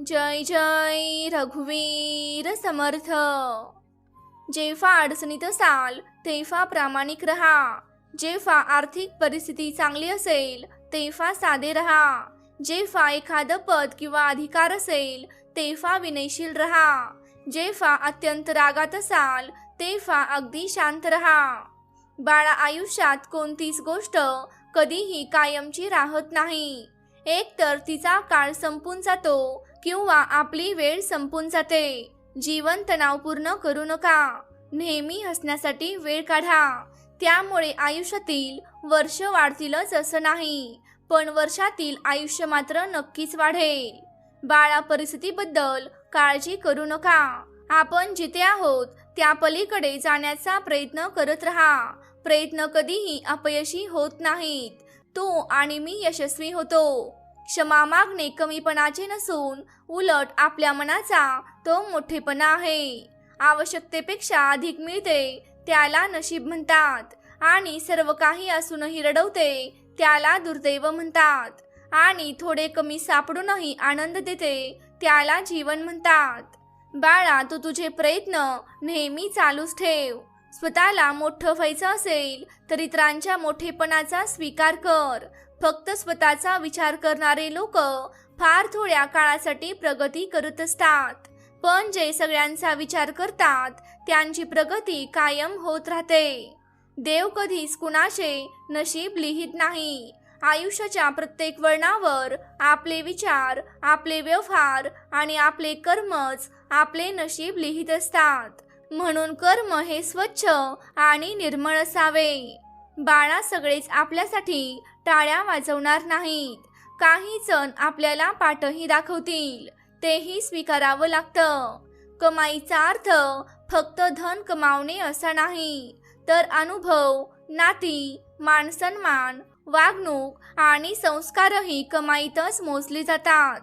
जय जय रघुवीर समर्थ. जेव्हा अडचणीत असाल तेव्हा प्रामाणिक रहा. जेव्हा आर्थिक परिस्थिती चांगली असेल तेव्हा साधे रहा. जेव्हा एखादं पद किंवा अधिकार असेल तेव्हा विनयशील रहा. जेव्हा अत्यंत रागात असाल तेव्हा अगदी शांत रहा. बाळा आयुष्यात कोणतीच गोष्ट कधीही कायमची राहत नाही. एकतर तिचा काळ संपून जातो किंवा आपली वेळ संपून जाते. जीवन तणावपूर्ण करू नका. नेहमी हसण्यासाठी वेळ काढा. त्यामुळे आयुष्यातील वर्ष वाढतीलच असं नाही पण वर्षातील आयुष्य मात्र नक्कीच वाढेल. बाळा परिस्थितीबद्दल काळजी करू नका. आपण जिथे आहोत त्या पलीकडे जाण्याचा प्रयत्न करत राहा. प्रयत्न कधीही अपयशी होत नाहीत. तू आणि मी यशस्वी होतो. क्षमा मागणे कमीपणाचे नसून उलट आपल्या मनाचा तो मोठेपणा आहे. आवश्यकतेपेक्षा अधिक मिळते त्याला नशीब म्हणतात. आणि सर्व काही असूनही रडवते त्याला दुर्दैव म्हणतात. आणि थोडे कमी सापडूनही आनंद देते त्याला जीवन म्हणतात. बाळा तू तुझे प्रयत्न नेहमी चालूच ठेव. स्वतःला मोठं व्हायचं असेल तर इतरांच्या मोठेपणाचा स्वीकार कर. फक्त स्वतःचा विचार करणारे लोक फार थोड्या काळासाठी प्रगती करत असतात. पण जे सगळ्यांचा विचार करतात त्यांची प्रगती कायम होत राहते. देव कधीच कुणाचे नशीब लिहित नाही. आयुष्याच्या प्रत्येक वळणावर आपले विचार आपले व्यवहार आणि आपले कर्मच आपले नशीब लिहित असतात. म्हणून कर्म हे स्वच्छ आणि निर्मळ असावे. बाळा सगळेच आपल्यासाठी टाळ्या वाजवणार नाहीत. काही जण आपल्याला पाठही दाखवतील. तेही स्वीकारावं लागतं. कमाईचा अर्थ फक्त धन कमावणे असा नाही. तर अनुभव नाती मानसन्मान वागणूक आणि संस्कारही कमाईतच मोजले जातात.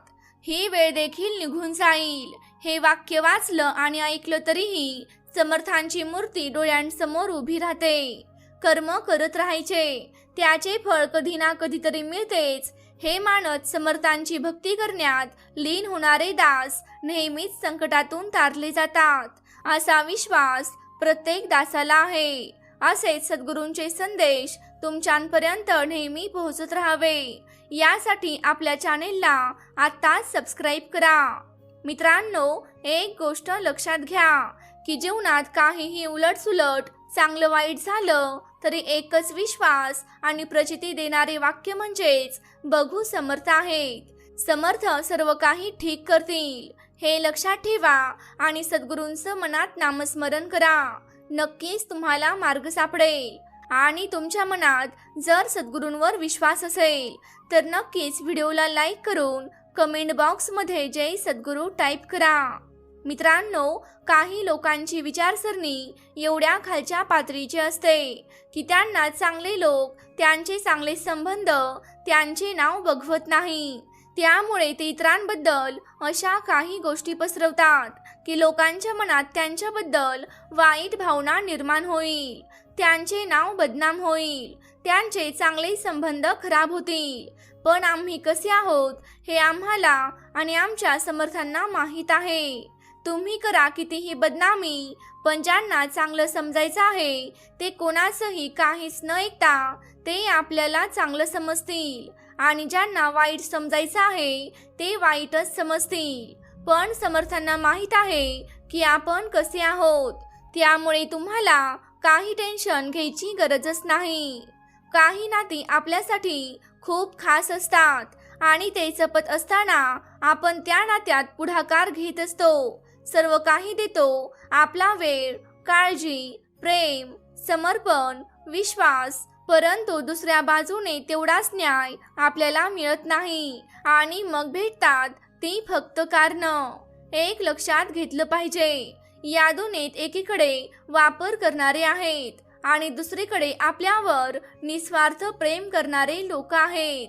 ही वेळ देखील निघून जाईल. हे वाक्य वाचलं आणि ऐकलं तरीही समर्थांची मूर्ती डोळ्यांसमोर उभी राहते. कर्म करत राहायचे. त्याचे फळ कधी ना कधीतरी मिळतेच. हे मानत समर्थांची भक्ती करण्यात लीन होणारे दास नेहमीच संकटातून तारले जातात. असा विश्वास प्रत्येक दासाला आहे. असेच सद्गुरूंचे संदेश तुमच्यापर्यंत नेहमी पोहोचत राहावे. यासाठी आपल्या चॅनेलला आत्ताच सबस्क्राईब करा. मित्रांनो एक गोष्ट लक्षात घ्या की जीवनात काहीही उलटसुलट चांगलं वाईट झालं तरी एकच विश्वास आणि प्रचिती देणारे वाक्य म्हणजेच बघू समर्थ आहेत. समर्थ सर्व काही ठीक करतील. हे लक्षात ठेवा आणि सद्गुरूंचं मनात नामस्मरण करा. नक्कीच तुम्हाला मार्ग सापडेल. आणि तुमच्या मनात जर सद्गुरूंवर विश्वास असेल तर नक्कीच व्हिडिओला लाईक करून कमेंट बॉक्समध्ये जय सद्गुरू टाईप करा. मित्रांनो काही लोकांची विचारसरणी एवढ्या खालच्या पातळीची असते की त्यांना चांगले लोक त्यांचे चांगले संबंध त्यांचे नाव बघवत नाही. त्यामुळे ते इतरांबद्दल अशा काही गोष्टी पसरवतात की लोकांच्या मनात त्यांच्याबद्दल वाईट भावना निर्माण होईल त्यांचे नाव बदनाम होईल त्यांचे चांगले संबंध खराब होतील. पण आम्ही कसे आहोत हे आम्हाला आणि आमच्या समर्थांना माहीत आहे. तुम्ही करा कितीही बदनामी पण ज्यांना चांगलं समजायचं आहे ते कोणाचंही काहीच न ऐकता ते आपल्याला चांगलं समजतील. आणि ज्यांना वाईट समजायचं आहे ते वाईटच समजतील. पण समर्थांना माहीत आहे की आपण कसे आहोत त्यामुळे तुम्हाला काही टेन्शन घ्यायची गरजच नाही. काही नाती आपल्यासाठी खूप खास असतात आणि ते जपत असताना आपण त्या नात्यात पुढाकार घेत असतो. सर्व काही देतो. आपला वेळ काळजी प्रेम समर्पण विश्वास परंतु दुसऱ्या बाजूने तेवढाच न्याय आपल्याला मिळत नाही. आणि मग भेटतात ती फक्त कारण. एक लक्षात घेतलं पाहिजे. या दोन्हीत एकीकडे वापर करणारे आहेत आणि दुसरीकडे आपल्यावर निस्वार्थ प्रेम करणारे लोक आहेत.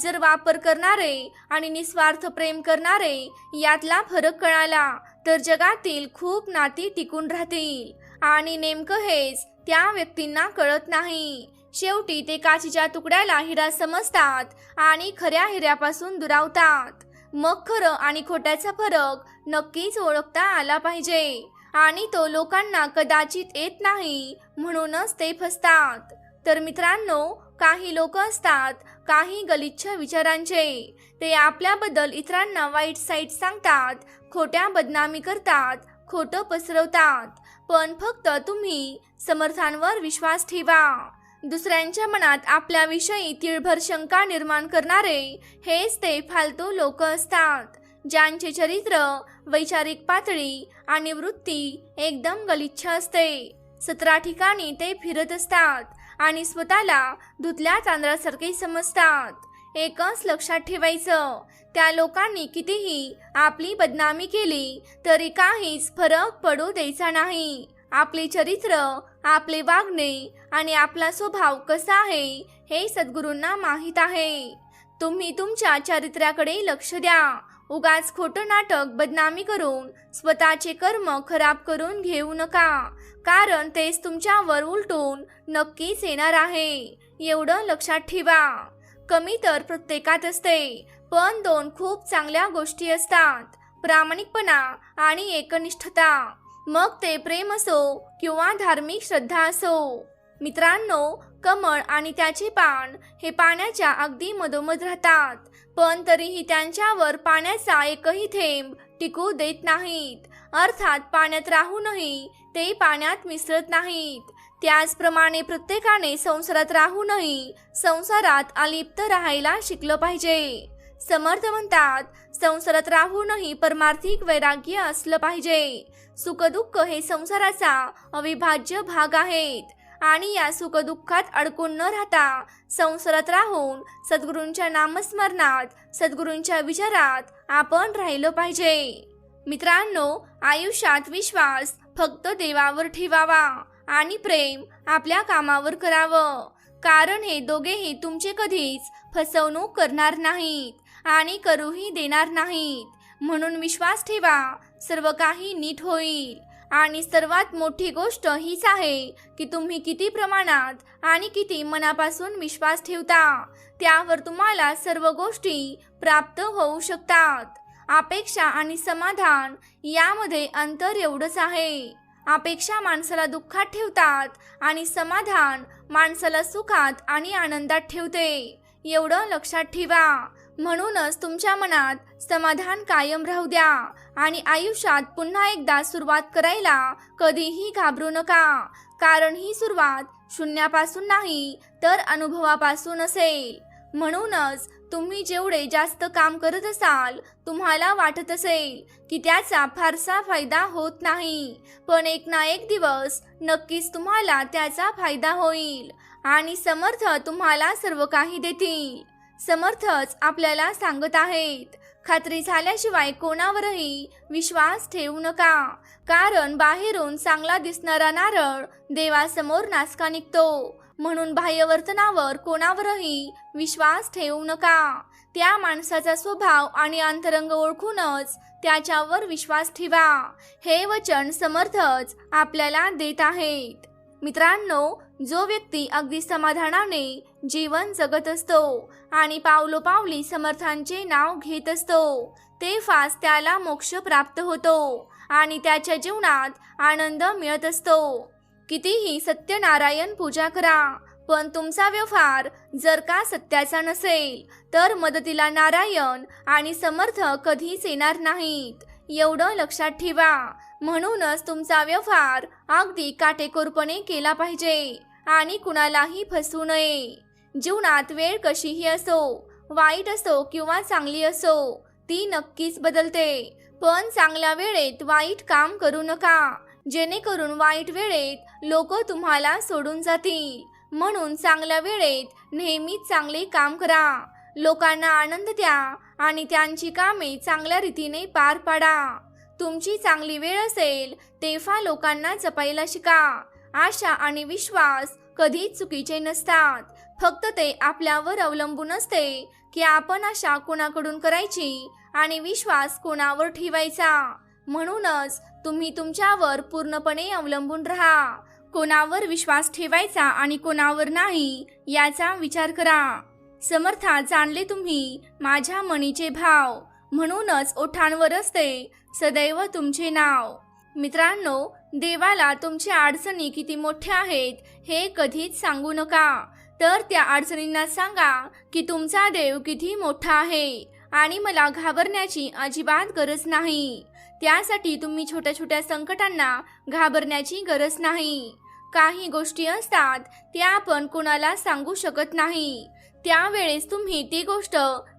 जर वापर करणारे आणि निस्वार्थ प्रेम करणारे यातला फरक कळाला तर जगातील खूप नाती टिकून राहतील. आणि नेमकं हेच त्या व्यक्तींना कळत नाही. शेवटी ते काचीच्या तुकड्याला हिरा समजतात आणि खऱ्या हिऱ्यापासून दुरावतात. मग खरं आणि खोट्याचा फरक नक्कीच ओळखता आला पाहिजे. आणि तो लोकांना कदाचित येत नाही म्हणूनच ते फसतात. तर मित्रांनो काही लोक असतात काही गलिच्छ विचारांचे. ते आपल्याबद्दल इतरांना वाईट साईट सांगतात खोट्या बदनामी करतात खोटं पसरवतात. पण फक्त तुम्ही समर्थांवर विश्वास ठेवा. दुसऱ्यांच्या मनात आपल्याविषयी तिळभर शंका निर्माण करणारे हेच ते फालतू लोक असतात ज्यांचे चरित्र वैचारिक पातळी आणि वृत्ती एकदम गलिच्छ असते. सतरा ठिकाणी ते फिरत असतात आणि स्वतःला धुतल्या तांदळासारखे समजतात. एकच लक्षात ठेवायचं त्या लोकांनी कितीही आपली बदनामी केली तरी काहीच फरक पडू द्यायचा नाही. आपले चरित्र आपले वागणे आणि आपला स्वभाव कसा आहे हे सद्गुरूंना माहीत आहे. तुम्ही तुमच्या चारित्र्याकडे लक्ष द्या. उगाच खोटं नाटक बदनामी करून स्वतःचे कर्म खराब करून घेऊ नका. कारण तेच तुमच्यावर उलटून नक्कीच येणार आहे. एवढं लक्षात ठेवा. कमी तर प्रत्येकात असते पण दोन खूप चांगल्या गोष्टी असतात. प्रामाणिकपणा आणि एकनिष्ठता. मग ते प्रेम असो किंवा धार्मिक श्रद्धा असो. मित्रांनो कमळ आणि त्याचे पान हे पाण्याच्या अगदी मधोमध राहतात पण तरीही त्यांच्यावर पाण्याचा एकही थेंब टिकू देत नाहीत. अर्थात पाण्यात राहूनही ते पाण्यात मिसळत नाहीत. त्याचप्रमाणे प्रत्येकाने संसारात राहूनही संसारात अलिप्त राहायला शिकलं पाहिजे. समर्थ म्हणतात संसारात राहूनही परमार्थिक वैराग्य असलं पाहिजे. सुखदुःख हे संसाराचा अविभाज्य भाग आहेत. आणि या सुखदुःखात अडकून न राहता संसारात राहून सद्गुरूंच्या नामस्मरणात सद्गुरूंच्या विचारात आपण राहिलो पाहिजे. मित्रांनो आयुष्यात विश्वास फक्त देवावर ठेवावा आणि प्रेम आपल्या कामावर करावं. कारण हे दोघेही तुमचे कधीच फसवणूक करणार नाहीत आणि करूही देणार नाहीत. म्हणून विश्वास ठेवा सर्व काही नीट होईल. आणि सर्वात मोठी गोष्ट हीच आहे की तुम्ही किती प्रमाणात आणि किती मनापासून विश्वास ठेवता. त्यावर तुम्हाला सर्व गोष्टी प्राप्त होऊ शकतात. अपेक्षा आणि समाधान यामध्ये अंतर एवढंच आहे. अपेक्षा माणसाला दुःखात ठेवतात आणि समाधान माणसाला सुखात आणि आनंदात ठेवते. एवढं लक्षात ठेवा. म्हणूनच तुमच्या मनात समाधान कायम राहू द्या आणि आयुष्यात पुन्हा एकदा सुरुवात करायला कधीही घाबरू नका. कारण ही सुरुवात शून्यापासून नाही तर अनुभवापासून असेल. म्हणूनच तुम्ही जेवढे जास्त काम करत असाल तुम्हाला वाटत असेल की त्याचा फारसा फायदा होत नाही. पण एक ना एक दिवस नक्कीच तुम्हाला त्याचा फायदा होईल आणि समर्थ तुम्हाला सर्व काही देतील. समर्थच आपल्याला सांगत आहेत. खात्री झाल्याशिवाय कोणावरही विश्वास ठेवू नका. कारण बाहेरून चांगला दिसणारा नारळ देवासमोर नासका निघतो. म्हणून बाह्यवर्तनावर कोणावरही विश्वास ठेवू नका. त्या माणसाचा स्वभाव आणि अंतरंग ओळखूनच त्याच्यावर विश्वास ठेवा. हे वचन समर्थच आपल्याला देत आहेत. मित्रांनो जो व्यक्ती अगदी समाधानाने जीवन जगत असतो आणि पावलोपावली समर्थांचे नाव घेत असतो. ते फास त्याला मोक्ष प्राप्त होतो आणि त्याच्या जीवनात आनंद मिळत असतो. कितीही सत्यनारायण पूजा करा पण तुमचा व्यवहार जर का सत्याचा नसेल तर मदतीला नारायण आणि समर्थ कधीच येणार नाहीत. एवढं लक्षात ठेवा म्हणूनच तुमचा व्यवहार अगदी काटेकोरपणे केला पाहिजे आणि कुणालाही फसवू नये. जीवनात वेळ कशीही असो वाईट असो किंवा चांगली असो ती नक्कीच बदलते. पण चांगल्या वेळेत वाईट काम करू नका. जेणेकरून वाईट वेळेत लोक तुम्हाला सोडून जातील. म्हणून चांगल्या वेळेत नेहमीच चांगले काम करा. लोकांना आनंद द्या आणि त्यांची कामे चांगल्या रीतीने पार पाडा. तुमची चांगली वेळ असेल तेव्हा लोकांना जपायला शिका. आशा आणि विश्वास कधीच चुकीचे नसतात. फक्त ते आपल्यावर अवलंबून असते की आपण आशा कोणाकडून करायची आणि विश्वास कोणावर ठेवायचा. म्हणूनच तुम्ही तुमच्यावर पूर्णपणे अवलंबून राहा. कोणावर विश्वास ठेवायचा आणि कोणावर नाही याचा विचार करा. समर्था जाणले तुम्ही माझ्या मणीचे भाव. म्हणूनच ओठांवर असते सदैव तुमचे नाव. मित्रांनो देवाला तुमच्या अडचणी किती मोठ्या आहेत हे कधीच सांगू नका. तर त्या अडचणींना सांगा की तुमचा देव किती मोठा आहे आणि मला घाबरण्याची अजिबात गरज नाही. त्यासाठी तुम्ही छोट्या छोट्या संकटांना घाबरण्याची गरज नाही. काही गोष्टी असतात त्या आपण कोणाला सांगू शकत नाही. त्यावेळेस तुम्ही ती गोष्ट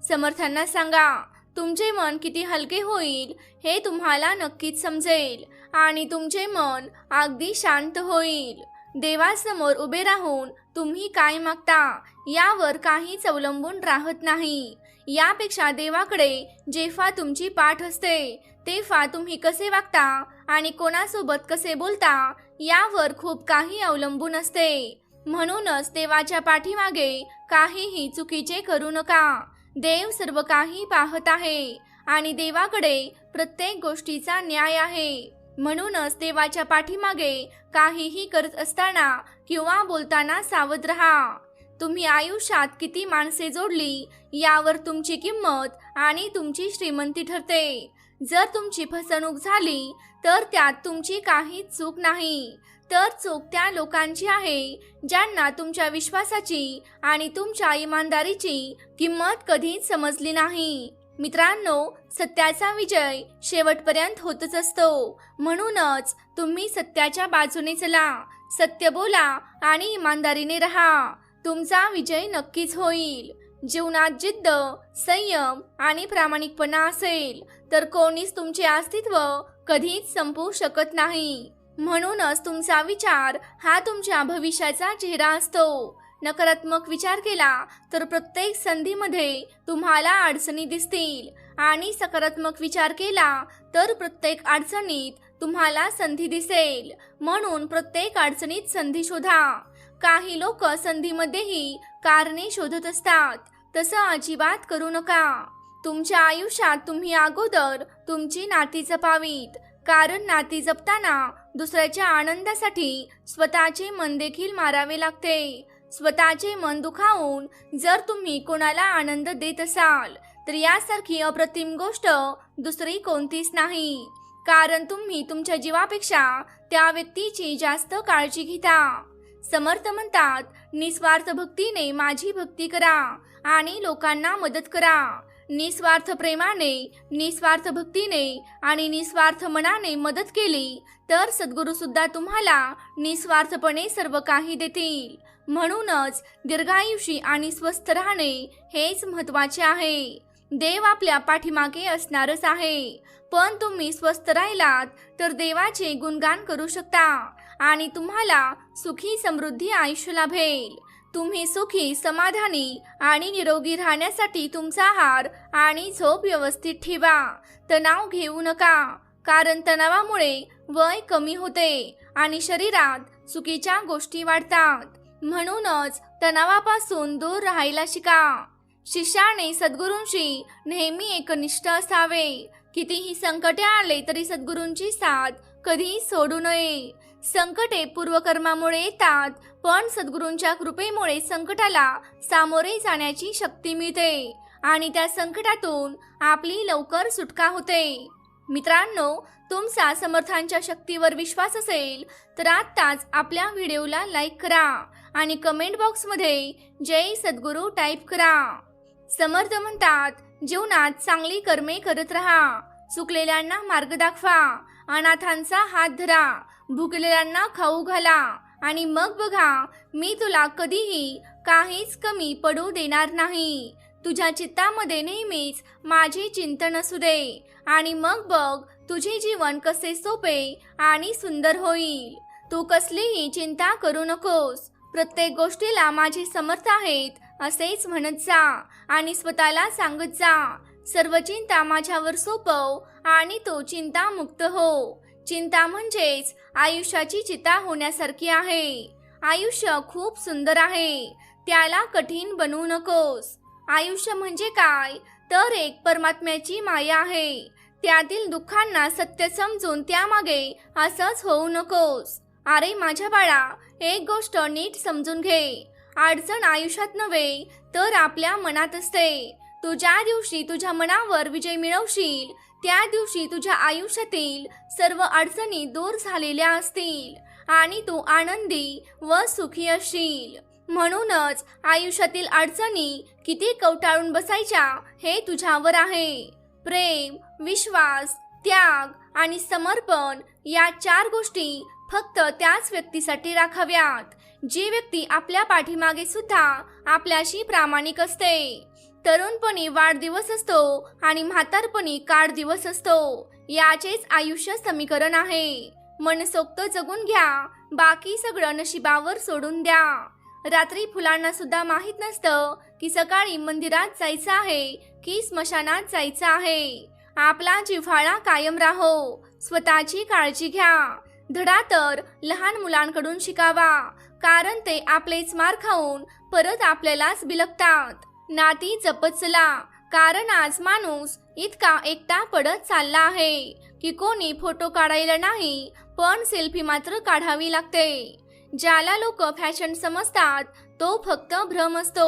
समर्थांना सांगा. तुमचे मन किती हलके होईल हे तुम्हाला नक्कीच समजेल आणि तुमचे मन अगदी शांत होईल. देवासमोर उभे राहून तुम्ही काय मागता? यावर काहीच अवलंबून राहत नाही. यापेक्षा देवाकडे जेफा तुमची पाठ असते. तेव्हा तुम्ही कसे वागता आणि कोणासोबत कसे बोलता यावर खूप काही अवलंबून असते. म्हणूनच देवाच्या पाठीमागे काहीही चुकीचे करू नका. देव सर्व काही पाहत आहे आणि देवाकडे प्रत्येक गोष्टीचा न्याय आहे. म्हणूनच देवाच्या पाठीमागे काहीही करत असताना किंवा बोलताना सावध राहा. तुम्ही आयुष्यात किती माणसे जोडली यावर तुमची किंमत आणि तुमची श्रीमंती ठरते. जर तुमची फसवणूक झाली तर त्यात तुमची काहीच चूक नाही. तर चूक त्या लोकांची आहे ज्यांना तुमच्या विश्वासाची आणि तुमच्या इमानदारीची किंमत कधीच समजली नाही. मित्रांनो सत्याचा विजय शेवटपर्यंत होतच असतो. म्हणूनच तुम्ही सत्याच्या बाजूने चला. सत्य बोला आणि इमानदारीने राहा. तुमचा विजय नक्कीच होईल. जीवनात जिद्द संयम आणि प्रामाणिकपणा असेल तर कोणीच तुमचे अस्तित्व कधीच संपवू शकत नाही. म्हणूनच तुमचा विचार हा तुमच्या भविष्याचा चेहरा असतो. नकारात्मक विचार केला तर प्रत्येक संधीमध्ये तुम्हाला अडचणी दिसतील. आणि सकारात्मक विचार केला तर प्रत्येक अडचणीत तुम्हाला संधी दिसेल. म्हणून प्रत्येक अडचणीत संधी शोधा. काही लोक संधीमध्येही कारणे शोधत असतात. तसं अजिबात करू नका. तुमच्या आयुष्यात तुम्ही अगोदर तुमची नाती जपावीत. कारण नाती जपताना दुसऱ्याच्या आनंदासाठी स्वतःचे मन देखील मारावे लागते. स्वतःचे मन दुखावून जर तुम्ही कोणाला आनंद देत असाल तर यासारखी अप्रतिम गोष्ट दुसरी कोणतीच नाही. कारण तुम्ही तुमच्या जीवापेक्षा त्या व्यक्तीची जास्त काळजी घेता. समर्थ म्हणतात निस्वार्थ भक्तीने माझी भक्ती करा आणि लोकांना मदत करा. निस्वार्थ प्रेमाने निस्वार्थ भक्तीने आणि निस्वार्थ मनाने मदत केली तर सद्गुरू सुद्धा तुम्हाला निस्वार्थपणे सर्व काही देतील. म्हणूनच दीर्घायुषी आणि स्वस्थ राहणे हेच महत्त्वाचे आहे. देव आपल्या पाठीमागे असणारच आहे. पण तुम्ही स्वस्थ राहिलात तर देवाचे गुणगान करू शकता आणि तुम्हाला सुखी समृद्धी आयुष्य लाभेल. तुम्ही सुखी समाधानी आणि निरोगी राहण्यासाठी तुमचा आहार आणि झोप व्यवस्थित ठेवा. तणाव घेऊ नका कारण तणावामुळे वय कमी होते आणि शरीरात चुकीच्या गोष्टी वाढतात. म्हणूनच तणावापासून दूर राहायला शिका. शिष्याने सद्गुरूंशी नेहमी एकनिष्ठ असावे. कितीही संकटे आले तरी सद्गुरूंची साथ कधीही सोडू नये. संकटे पूर्वकर्मामुळे येतात पण सद्गुरूंच्या कृपेमुळे संकटाला सामोरे जाण्याची शक्ती मिळते आणि त्या संकटातून आपली लवकर सुटका होते. मित्रांनो तुमचा समर्थांच्या शक्तीवर विश्वास असेल तर आत्ताच आपल्या व्हिडिओला लाईक करा आणि कमेंट बॉक्समध्ये जय सद्गुरू टाईप करा. समर्थ म्हणतात जीवनात चांगली कर्मे करत राहा चुकलेल्यांना मार्ग दाखवा अनाथांचा हात धरा भुकलेल्यांना खाऊ घाला. आणि मग बघा मी तुला कधीही काहीच कमी पडू देणार नाही. तुझ्या चित्तामध्ये नेहमीच माझे चिंतन असू दे. आणि मग बघ तुझे जीवन कसे सोपे आणि सुंदर होईल. तू कसलीही चिंता करू नकोस. प्रत्येक गोष्टीला माझे समर्थ आहेत असेच म्हणत जा आणि स्वतःला सांगत जा. सर्व चिंता माझ्यावर सोपव आणि तो चिंतामुक्त हो. चिंता म्हणजेच आयुष्याची चिता होण्यासारखी आहे. आयुष्य खूप सुंदर आहे. त्याला कठीण बनवू नकोस. आयुष्य म्हणजे काय? तर एक परमात्म्याची माया आहे. त्यातील दुःखांना सत्य समजून त्यामागे असंच होऊ नकोस. अरे माझ्या बाळा एक गोष्ट नीट समजून घे. अडचण आयुष्यात नव्हे तर आपल्या मनात असते. तू ज्या दिवशी तुझ्या मनावर विजय मिळवशील त्या दिवशी तुझ्या आयुष्यातील सर्व अडचणी दूर झालेल्या असतील आणि तू आनंदी व सुखी असशील. म्हणूनच आयुष्यातील अडचणी किती कवटाळून बसायच्या हे तुझ्यावर आहे. प्रेम विश्वास त्याग आणि समर्पण या चार गोष्टी फक्त त्याच व्यक्तीसाठी राखाव्यात. जी व्यक्ती आपल्या पाठीमागे सुद्धा आपल्याशी प्रामाणिक असते. तरुणपणी वाढदिवस असतो आणि म्हातारपणी काळ दिवस असतो. याचेच आयुष्य समीकरण आहे. मनसोक्त जगून घ्या. बाकी सगळं नशिबावर सोडून द्या. रात्री फुलांना सुद्धा माहीत नसतं की सकाळी मंदिरात जायचं आहे की स्मशानात जायचं आहे. आपला जिव्हाळा कायम राहो. स्वतःची काळजी घ्या. धडा तर लहान मुलांकडून शिकावा. कारण ते आपलेच मार खाऊन परत आपल्यालाच बिलगतात. नाती जपत चला कारण आज माणूस इतका एकटा पडत चालला आहे की कोणी फोटो काढायला नाही पण सेल्फी मात्र काढावी लागते. ज्याला लोक फॅशन समजतात तो फक्त भ्रम असतो.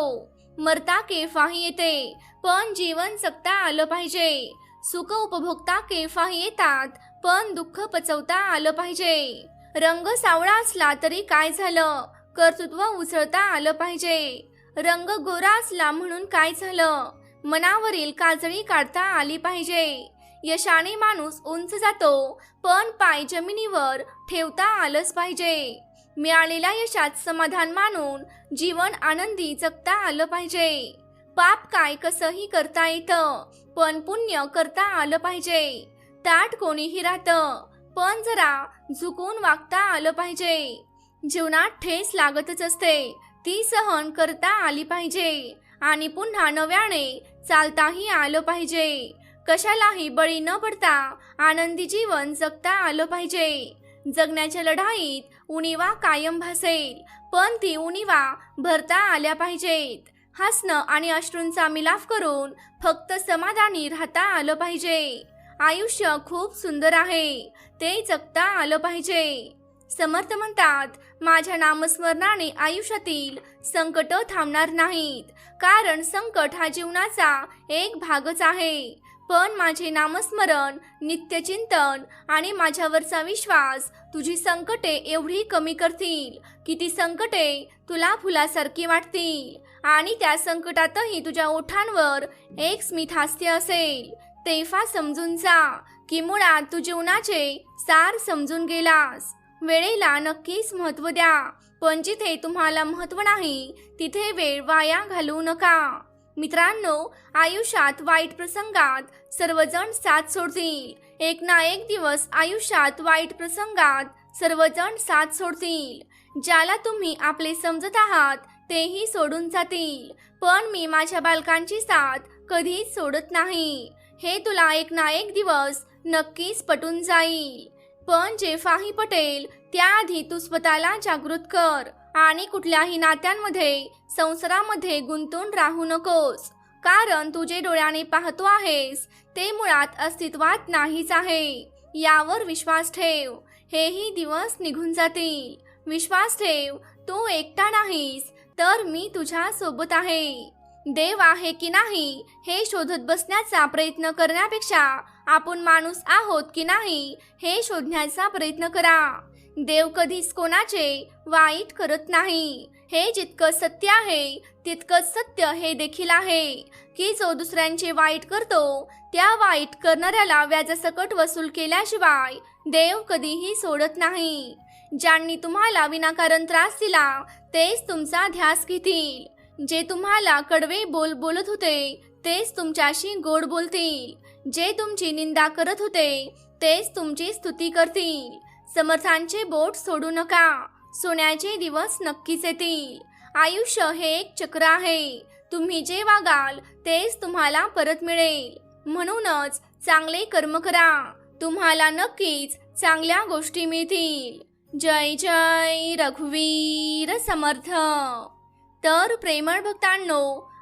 मरता केफाही येते पण जीवन जगता आलं पाहिजे. सुख उपभोगता केफाही येतात पण दुःख पचवता आलं पाहिजे. रंग सावळा असला तरी काय झालं? कर्तृत्व उचलता आलं पाहिजे. रंग गोरा असला म्हणून काय झालं? मनावरील काजळी काढता आली पाहिजे. यशाने माणूस उंच जातो पण पाय जमिनीवर ठेवता आलंच पाहिजे. मिळालेल्या यशात समाधान मानून जीवन आनंदी जगता आलं पाहिजे. पाप काय कसंही करता येतं पण पुण्य करता आलं पाहिजे. ताट कोणीही राहतं पण जरा झुकून वागता आलं पाहिजे. जीवनात ठेस लागतच असते ती सहन करता आली पाहिजे आणि पुन्हा नव्याने चालताही आलं पाहिजे. कशालाही बळी न पडता आनंदी जीवन जगता आलं पाहिजे. जगण्याच्या लढाईत उणीवा कायम भासेल पण ती उणीवा भरता आल्या पाहिजेत. हसणं आणि अश्रूंचा मिलाफ करून फक्त समाधानी राहता आलं पाहिजे. आयुष्य खूप सुंदर आहे ते जगता आलं पाहिजे. समर्थ म्हणतात माझ्या नामस्मरणाने आयुष्यातील संकट थांबणार नाहीत. कारण संकट हा जीवनाचा एक भागच आहे. पण माझे नामस्मरण नित्यचिंतन आणि माझ्यावरचा विश्वास तुझी संकटे एवढी कमी करतील की ती संकटे तुला फुलासारखी वाटतील. आणि त्या संकटातही तुझ्या ओठांवर एक स्मितहास्य असेल. तेफा समजून जा की मुळात तू जीवनाचे सार समजून गेलास. वेळेला नक्कीच महत्त्व द्या. पण जिथे तुम्हाला महत्त्व नाही तिथे वेळ वाया घालवू नका. मित्रांनो आयुष्यात वाईट प्रसंगात सर्वजण साथ सोडतील. एक ना एक दिवस आयुष्यात वाईट प्रसंगात सर्वजण साथ सोडतील. ज्याला तुम्ही आपले समजत आहात तेही सोडून जातील. पण मी माझ्या बालकांची साथ कधीच सोडत नाही. हे तुला एक ना एक दिवस नक्कीच पटून जाईल. पण जेव्हाही पटेल त्याआधी तू स्वतःला जागृत कर आणि कुठल्याही नात्यांमध्ये संसारामध्ये गुंतून राहू नकोस. कारण तू जे डोळ्याने पाहतो आहेस ते मुळात अस्तित्वात नाहीच आहे. यावर विश्वास ठेव. हेही दिवस निघून जातील. विश्वास ठेव तू एकटा नाहीस तर मी तुझ्या सोबत आहे. देव आहे की नाही हे शोधत बसण्याचा प्रयत्न करण्यापेक्षा आपण माणूस आहोत की नाही हे शोधण्याचा प्रयत्न करा. देव कधीच कोणाचे वाईट करत नाही. हे जितकं सत्य आहे तितकंच सत्य हे देखील आहे. की जो दुसऱ्यांचे वाईट करतो त्या वाईट करणाऱ्याला व्याजासकट वसूल केल्याशिवाय देव कधीही सोडत नाही. ज्यांनी तुम्हाला विनाकारण त्रास दिला तेच तुमचा ध्यास घेतील. जे तुम्हाला कडवे बोल बोलत होते तेच तुमच्याशी गोड बोलतील. जे तुमची निंदा करत होते तेच तुमची स्तुती करतील. समर्थांचे बोट सोडू नका. सोन्याचे दिवस नक्कीच येतील. आयुष्य हे एक चक्र आहे. तुम्ही जे वागाल तेच तुम्हाला परत मिळेल. म्हणूनच चांगले कर्म करा. तुम्हाला नक्कीच चांगल्या गोष्टी मिळतील. जय जय रघुवीर समर्थ. तर प्रेमळ भक्तांनो